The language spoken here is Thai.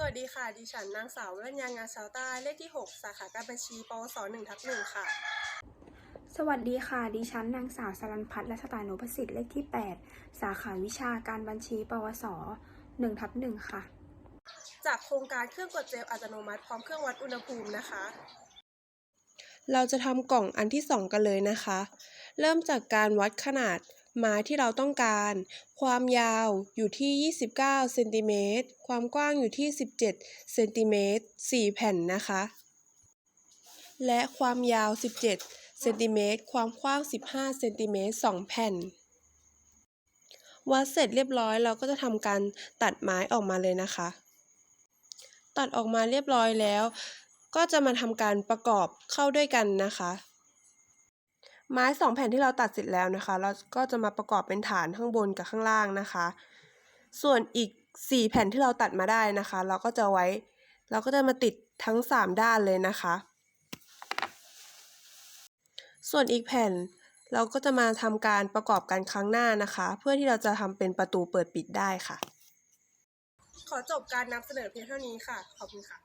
สวัสดีค่ะ ดิฉันนางสาววรัญญางาชาวใต้เลขที่ 6 สาขาการบัญชีปวส1ทับ1ค่ะ สวัสดีค่ะ ดิฉันนางสาวสรันพัฒน์และสตานุประสิทธิ์เลขที่ 8 สาขาวิชาการบัญชีปวส1ทับ1ค่ะ จากโครงการเครื่องกดเจลอัตโนมัติพร้อมเครื่องวัดอุณหภูมินะคะ เราจะทำกล่องอันที่ 2 กันเลยนะคะ เริ่มจากการวัดขนาด ไม้ที่เราต้องการ ความยาวอยู่ที่ 29เซนติเมตร ความกว้างอยู่ที่ 17เซนติเมตร4แผ่นนะคะ และความยาว 17เซนติเมตร ความกว้าง 15เซนติเมตร2แผ่น วัดเสร็จเรียบร้อยเราก็จะทำการตัดไม้ออกมาเลยนะคะ ตัดออกมาเรียบร้อยแล้ว ก็จะมาทำการประกอบเข้าด้วยกันนะคะ ไม้สองแผ่นที่เราตัดเสร็จแล้วนะคะ เราก็จะมาประกอบเป็นฐานข้างบนกับข้างล่างนะคะ ส่วนอีกสี่แผ่นที่เราตัดมาได้นะคะ เราก็จะไว้ เราก็จะมาติดทั้งสามด้านเลยนะคะ ส่วนอีกแผ่นเราก็จะมาทำการประกอบกันครั้งหน้านะคะ เพื่อที่เราจะทำเป็นประตูเปิดปิดได้ค่ะ ขอจบการนำเสนอเพียงเท่านี้ค่ะ ขอบคุณค่ะ